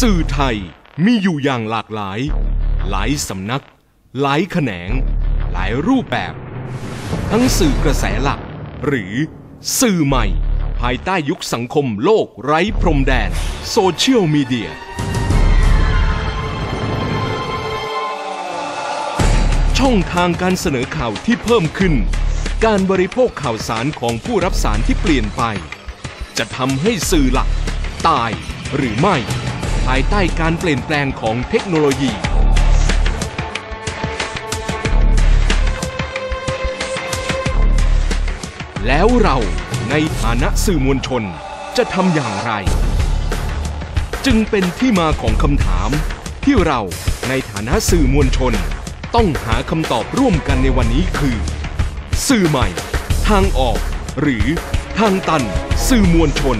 สื่อไทยมีอยู่อย่างหลากหลาย หลายสำนัก หลายแขนง หลายรูปแบบ ทั้งสื่อกระแสหลัก หรือสื่อใหม่ ภายใต้ยุคสังคมโลกไร้พรมแดน โซเชียลมีเดีย ช่องทางการเสนอข่าวที่เพิ่มขึ้น การบริโภคข่าวสารของผู้รับสารที่เปลี่ยนไป จะทำให้สื่อหลัก ตายหรือไม่ ภายใต้การเปลี่ยนแปลงของเทคโนโลยี แล้วเราในฐานะสื่อมวลชนจะทำอย่างไร จึงเป็นที่มาของคำถาม ที่เราในฐานะสื่อมวลชน ต้องหาคำตอบร่วมกันในวันนี้คือ สื่อใหม่ ทางออก หรือทางตัน สื่อมวลชน